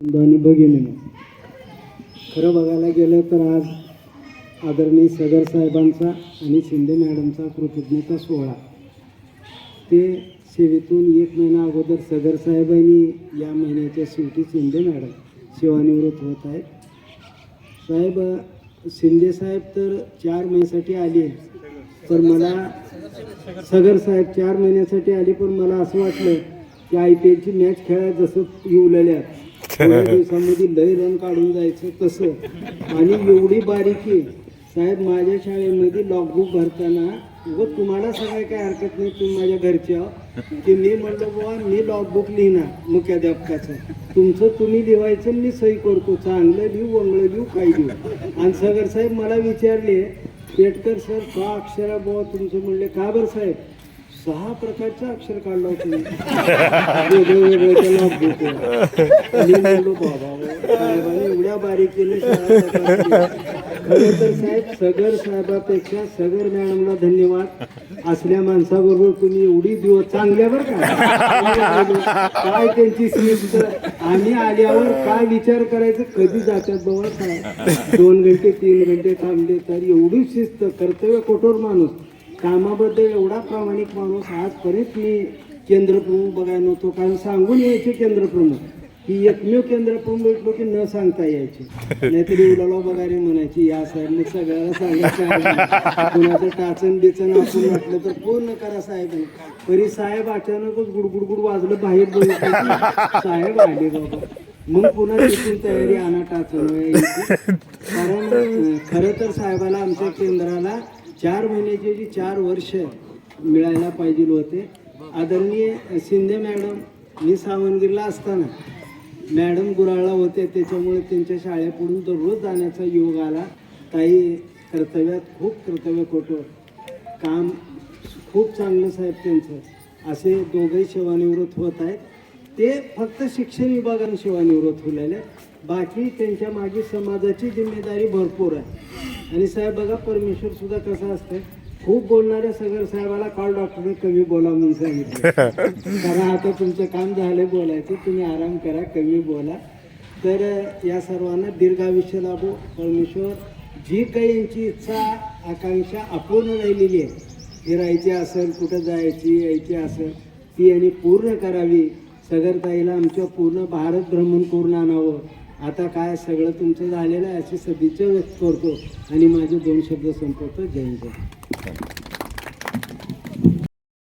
आणि भगिनीनं खरं बघायला गेलं तर आज आदरणीय सगर साहेबांचा आणि शिंदे मॅडमचा कृतज्ञता सोहळा. ते सेवेतून एक महिना अगोदर सगर साहेबांनी या महिन्याच्या शेवटी शिंदे मॅडम सेवानिवृत्त होत आहेत. साहेब शिंदे साहेब तर चार महिन्यासाठी आले पण मला सगर साहेब चार महिन्यासाठी आले पण मला असं वाटलं की आय पी एलची मॅच खेळायला जसं येऊलेल्या थोड्या दिवसामध्ये लय रन काढून जायचं तसं. आणि एवढी बारीकी साहेब माझ्या शाळेमध्ये लॉगबुक भरताना व तुम्हाला सगळं काय हरकत नाही तुम्ही माझ्या घरचे आहो. की मी म्हणलो बुवा मी लॉगबुक लिहिणार मुख्याध्यापकाचं. तुमचं तुम्ही लिहायचं मी सही करतो. चांगलं लिहू वंगलं लिहू काही लिहू. आणि सगर साहेब मला विचारले पेटकर सर का अक्षरा बुवा तुमचं म्हणले? का बरं साहेब? सहा प्रकारचे अक्षर काढलं होतं एवढ्या बारीकीने सहा तर साहेब सगर साहेबापेक्षा सगर मॅडमला धन्यवाद. असल्या माणसाबरोबर तुम्ही एवढी दिवस चांगल्या बरं का? काय त्यांची शिस्त आम्ही आल्यावर काय विचार करायचं? कधी जातात बाबा साहेब? दोन घंटे तीन घंटे थांबले तर एवढी शिस्त कर्तव्य कठोर माणूस. कामाबद्दल एवढा प्रामाणिक माणूस आजपर्यंत मी केंद्रप्रमुख बघायला नव्हतो. कारण सांगून यायचे केंद्रप्रमुख की एकमेव केंद्रप्रमुख भेटलो की न सांगता यायचे. नाहीतरी उलाला बघायला म्हणायची या साहेबने सगळ्याला सांगायचं कुणाचं टाचन बिचन आपण म्हटलं तर पूर्ण करा साहेब तरी साहेब अचानकच गुडगुडगुड वाजलं बाहेर बघितलं साहेब आले बाबा. मग पुन्हा तिथून तयारी आणा टाचन कारण खरं तर साहेबाला आमच्या केंद्राला चार महिन्याची जी चार वर्ष मिळायला पाहिजे होते. आदरणीय शिंदे मॅडम मी सावनगिरीला असताना मॅडम गुराळला होते त्याच्यामुळे त्यांच्या शाळेपुढून दररोज जाण्याचा योग आला. ताई कर्तव्यात खूप कर्तव्य खोटं. काम खूप चांगलं साहेब त्यांचं. असे दोघंही सेवानिवृत्त होत आहेत. ते फक्त शिक्षण विभागाने सेवानिवृत्त होलेले आहेत. बाकी त्यांच्या मागे समाजाची जिम्मेदारी भरपूर आहे. आणि साहेब बघा परमेश्वर सुद्धा कसं असतं खूप बोलणाऱ्या सगर साहेबाला काल डॉक्टरने कमी बोला म्हणून सांगितलं. कारण आता तुमचं काम झालंय बोलायचं तुम्ही आराम करा कमी बोला. तर या सर्वांना दीर्घायुष्य लाभो. परमेश्वर जी काही यांची इच्छा आकांक्षा अपूर्ण राहिलेली आहे. फिरायची असेल कुठं जायची यायची असेल ती यांनी पूर्ण करावी. सगरताईला आमच्या पूर्ण भारत भ्रमण करून आणावं. आता काय सगळं तुमचं झालेलं आहे अशी सदिच्छा व्यक्त करतो. आणि माझे दोन शब्द संपवतो. जय जय